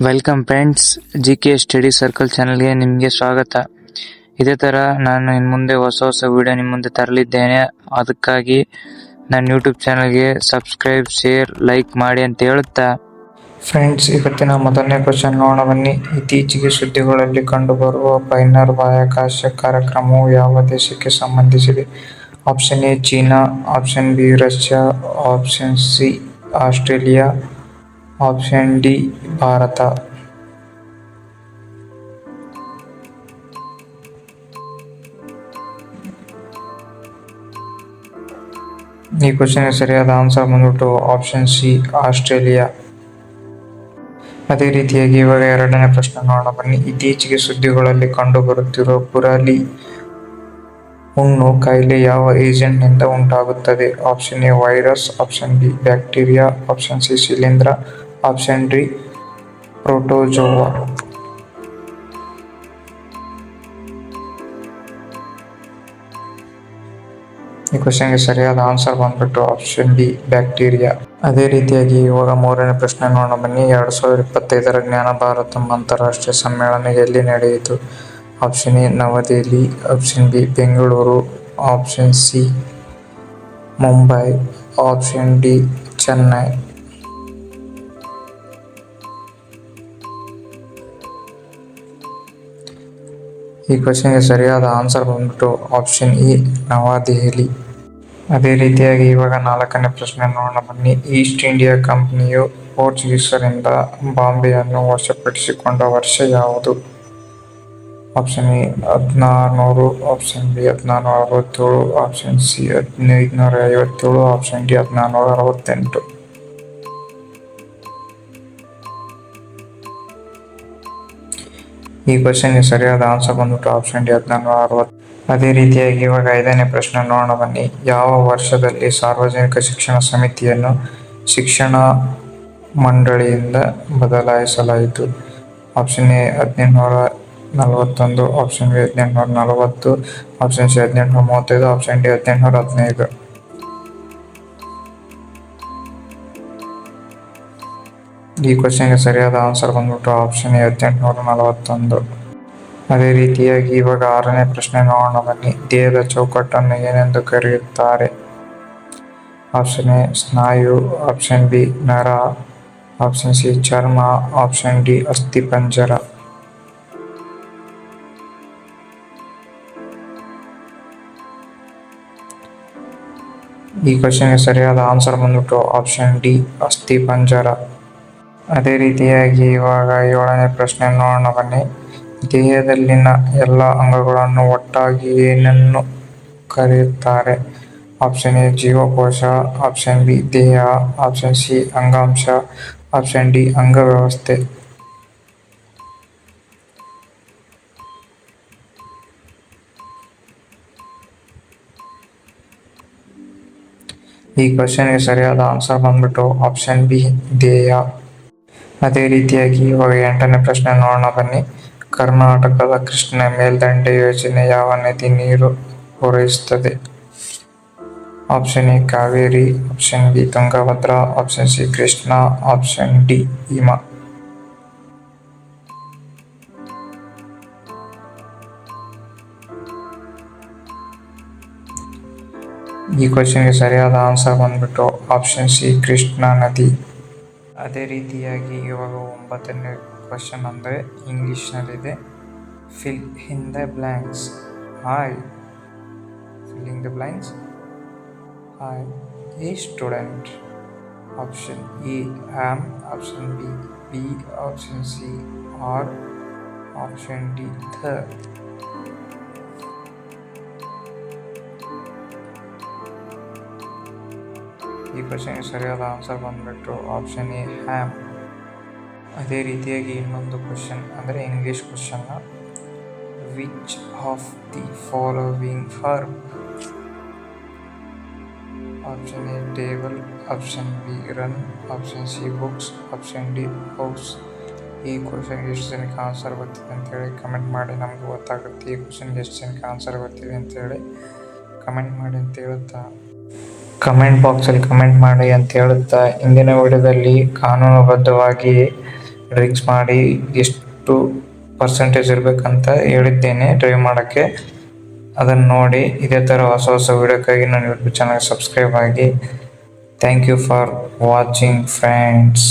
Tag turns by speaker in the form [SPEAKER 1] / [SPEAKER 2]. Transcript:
[SPEAKER 1] Welcome friends G K study circle ಚಾನಲ್ಗೆ ನಿಮಗೆ ಸ್ವಾಗತ. ಇದೇ ಥರ ನಾನು ಇನ್ನು ಮುಂದೆ ಹೊಸ ಹೊಸ ವಿಡಿಯೋ ನಿಮ್ಮ ಮುಂದೆ ತರಲಿದ್ದೇನೆ. ಅದಕ್ಕಾಗಿ ನನ್ನ ಯೂಟ್ಯೂಬ್ ಚಾನಲ್ಗೆ ಸಬ್ಸ್ಕ್ರೈಬ್ ಶೇರ್ ಲೈಕ್ ಮಾಡಿ ಅಂತ ಹೇಳುತ್ತಾ. ಫ್ರೆಂಡ್ಸ್ ಇವತ್ತಿನ ಮೊದಲನೇ ಕ್ವಶನ್ ನೋಡೋಣ ಬನ್ನಿ. ಇತ್ತೀಚೆಗೆ ಸುದ್ದಿಗಳಲ್ಲಿ ಕಂಡುಬರುವ ಪೈನರ್ ಬಾಹ್ಯಾಕಾಶ ಕಾರ್ಯಕ್ರಮವು ಯಾವ ದೇಶಕ್ಕೆ ಸಂಬಂಧಿಸಿದೆ? Option A China. Option B Russia. Option C Australia. Option D, Bharat. ಈ ಕ್ವಶನ್ ಸರಿಯಾದ ಆನ್ಸರ್ ಬಂದ್ಬಿಟ್ಟು ಆಪ್ಷನ್ ಸಿ ಆಸ್ಟ್ರೇಲಿಯಾ. ಅದೇ ರೀತಿಯಾಗಿ ಇವಾಗ ಎರಡನೇ ಪ್ರಶ್ನೆ ನೋಡೋಣ. ಬನ್ನಿ. ಇತ್ತೀಚೆಗೆ ಸುದ್ದಿಗಳಲ್ಲಿ ಕಂಡು ಬರುತ್ತಿರುವ ಪುರಾಲಿ ಹುಣ್ಣು ಕಾಯಿಲೆ ಯಾವ ಏಜೆಂಟ್ನಿಂದ ಉಂಟಾಗುತ್ತದೆ? Option A virus option B bacteria option C ಶಿಲೀಂಧ್ರ. ಆಪ್ಷನ್ ಡಿ ಪ್ರೋಟೋಜೋವಾ ಈ ಕ್ವಶನ್ಗೆ ಸರಿಯಾದ ಆನ್ಸರ್ ಬಂದ್ಬಿಟ್ಟು ಆಪ್ಷನ್ ಬಿ ಬ್ಯಾಕ್ಟೀರಿಯಾ ಅದೇ ರೀತಿಯಾಗಿ ಇವಾಗ ಮೂರನೇ ಪ್ರಶ್ನೆ ನೋಡೋಣ ಬನ್ನಿ. ಎರಡು ಸಾವಿರದ ಇಪ್ಪತ್ತೈದರ ಜ್ಞಾನ ಭಾರತ ಅಂತಾರಾಷ್ಟ್ರೀಯ ಸಮ್ಮೇಳನ ಎಲ್ಲಿ ನಡೆಯಿತು? Option A Navadehali. Option B Bengaluru. Option C Mumbai. Option D Chennai. ಈ ಕ್ವಶನ್ಗೆ ಸರಿಯಾದ ಆನ್ಸರ್ ಬಂದ್ಬಿಟ್ಟು ಆಪ್ಷನ್ ಇ ನವದೆಹಲಿ. ಅದೇ ರೀತಿಯಾಗಿ ಇವಾಗ ನಾಲ್ಕನೇ ಪ್ರಶ್ನೆ ನೋಡೋಣ. ಬನ್ನಿ. ಈಸ್ಟ್ ಇಂಡಿಯಾ ಕಂಪನಿಯು ಪೋರ್ಚುಗೀಸರಿಂದ ಬಾಂಬೆಯನ್ನು ವಶಪಡಿಸಿಕೊಂಡ ವರ್ಷ ಯಾವುದು? ಆಪ್ಷನ್ ಇ ಹದಿನಾರುನೂರು. ಆಪ್ಷನ್ ಬಿ ಹದಿನಾರುನೂರ ಅರವತ್ತೇಳು ಆಪ್ಷನ್ ಸಿ ಹದಿನೈದುನೂರ ಐವತ್ತೇಳು ಆಪ್ಷನ್ ಡಿ ಹದಿನಾರುನೂರ ಅರವತ್ತೆಂಟು ಈ ಕ್ವಶನ್ಗೆ ಸರಿಯಾದ ಆನ್ಸರ್ ಬಂದ್ಬಿಟ್ಟು ಆಪ್ಷನ್ ಡಿ ಹದಿನಾರು, ಅರವತ್ತು. ಅದೇ ರೀತಿಯಾಗಿ ಇವಾಗ ಐದನೇ ಪ್ರಶ್ನೆ ನೋಡೋಣ ಬನ್ನಿ. ಯಾವ ವರ್ಷದಲ್ಲಿ ಸಾರ್ವಜನಿಕ ಶಿಕ್ಷಣ ಸಮಿತಿಯನ್ನು ಶಿಕ್ಷಣ ಮಂಡಳಿಯಿಂದ ಬದಲಾಯಿಸಲಾಯಿತು? ಆಪ್ಷನ್ ಎ ಹದಿನೆಂಟುನೂರ ನಲವತ್ತೊಂದು ಆಪ್ಷನ್ ಬಿ ಹದಿನೆಂಟುನೂರ ನಲವತ್ತು ಆಪ್ಷನ್ ಸಿ ಹದಿನೆಂಟುನೂರ ಮೂವತ್ತೈದು ಆಪ್ಷನ್ ಡಿ ಹದಿನೆಂಟುನೂರ ಹದಿನೈದು. ಈ ಕ್ವಶನ್ಗೆ ಸರಿಯಾದ ಆನ್ಸರ್ ಬಂದ್ಬಿಟ್ಟು ಆಪ್ಷನ್ ಎ ಹದಿನೆಂಟುನೂರ ನಲವತ್ತೊಂದು ಅದೇ ರೀತಿಯಾಗಿ ಇವಾಗ ಆರನೇ ಪ್ರಶ್ನೆ ನೋಡೋಣ ಬನ್ನಿ. ದೇಹದ ಚೌಕಟ್ಟನ್ನು ಏನೆಂದು ಕರೆಯುತ್ತಾರೆ? ಆಪ್ಷನ್ ಎ, ಸ್ನಾಯು. ಆಪ್ಷನ್ ಬಿ, ನರ. ಆಪ್ಷನ್ ಸಿ, ಚರ್ಮ. ಆಪ್ಷನ್ ಡಿ ಅಸ್ಥಿಪಂಜರ ಈ ಕ್ವಶನ್ಗೆ ಸರಿಯಾದ ಆನ್ಸರ್ ಬಂದ್ಬಿಟ್ಟು ಆಪ್ಷನ್ ಡಿ ಅಸ್ಥಿಪಂಜರ ಅದೇ ರೀತಿಯಾಗಿ ಇವಾಗ ಏಳನೇ ಪ್ರಶ್ನೆ ನೋಡೋಣ ಬನ್ನಿ. ದೇಹದಲ್ಲಿನ ಎಲ್ಲ ಅಂಗಗಳನ್ನು ಒಟ್ಟಾಗಿ ಏನನ್ನು ಕರೆಯುತ್ತಾರೆ? ಆಪ್ಷನ್ ಎ ಜೀವಕೋಶ. ಆಪ್ಷನ್ ಬಿ ದೇಹ. ಆಪ್ಷನ್ ಸಿ ಅಂಗಾಂಶ. ಆಪ್ಷನ್ ಡಿ ಅಂಗವ್ಯವಸ್ಥೆ. ಈ ಕ್ವಶನ್ಗೆ ಸರಿಯಾದ ಆನ್ಸರ್ ಬಂದ್ಬಿಟ್ಟು ಆಪ್ಷನ್ ಬಿ ದೇಹ. ಅದೇ ರೀತಿಯಾಗಿ ಇವಾಗ ಎಂಟನೇ ಪ್ರಶ್ನೆ ನೋಡೋಣ, ಬನ್ನಿ. ಕರ್ನಾಟಕದ ಕೃಷ್ಣ ಮೇಲ್ದಂಡೆ ಯೋಜನೆ ಯಾವ ನದಿ ನೀರು ಪೂರೈಸುತ್ತದೆ? Option A Kaveri. Option B Tungabhadra. Option C Krishna. Option D ಹಿಮ ಈ ಕ್ವಶನ್ಗೆ ಸರಿಯಾದ ಆನ್ಸರ್ ಬಂದ್ಬಿಟ್ಟು ಆಪ್ಷನ್ ಸಿ ಕೃಷ್ಣ ನದಿ. ಅದೇ ರೀತಿಯಾಗಿ ಇವಾಗ ಒಂಬತ್ತನೇ ಕ್ವಶನ್ ಅಂದರೆ ಇಂಗ್ಲೀಷ್ನಲ್ಲಿದೆ fill in the blanks hi filling the blanks hi a student option A am option B be option C are option D the ಈ ಕ್ವಶನ್ಗೆ ಸರಿಯಾದ ಆನ್ಸರ್ ಬಂದುಬಿಟ್ಟು ಆಪ್ಷನ್ ಎ ಹ್ಯಾಮ್ ಅದೇ ರೀತಿಯಾಗಿ ಇನ್ನೊಂದು ಕ್ವಶನ್ ಅಂದರೆ ಇಂಗ್ಲೀಷ್ ಕ್ವಶನ್ನ which of the following firm option A table option B run option C books option D house ಈ ಕ್ವಶನ್ಗೆ ಎಷ್ಟು ಜನಕ್ಕೆ ಆನ್ಸರ್ ಗೊತ್ತಿದೆ ಅಂತೇಳಿ ಕಮೆಂಟ್ ಮಾಡಿ. ನಮಗೆ ಗೊತ್ತಾಗುತ್ತೆ ಈ ಕ್ವಶನ್ಗೆ ಎಷ್ಟು ಜನಕ್ಕೆ ಆನ್ಸರ್ ಗೊತ್ತಿದೆ ಅಂತೇಳಿ ಕಮೆಂಟ್ ಮಾಡಿ ಅಂತ ಹೇಳುತ್ತಾ. ಕಮೆಂಟ್ ಬಾಕ್ಸಲ್ಲಿ ಕಮೆಂಟ್ ಮಾಡಿ ಅಂತ ಹೇಳುತ್ತಾ ಇಂದಿನ ವಿಡಿಯೋದಲ್ಲಿ ಕಾನೂನುಬದ್ಧವಾಗಿ ಡ್ರಿಂಕ್ಸ್ ಮಾಡಿ ಎಷ್ಟು ಪರ್ಸೆಂಟೇಜ್ ಇರಬೇಕಂತ ಹೇಳಿದ್ದೇನೆ. ಡ್ರೈವ್ ಮಾಡೋಕ್ಕೆ ಅದನ್ನು ನೋಡಿ. ಇದೇ ಥರ ಹೊಸ ಹೊಸ ವಿಡಿಯೋಕ್ಕಾಗಿ ನನ್ನ ಯೂಟ್ಯೂಬ್ ಚಾನಲ್ ಸಬ್ಸ್ಕ್ರೈಬ್ ಆಗಿ. Thank you for watching friends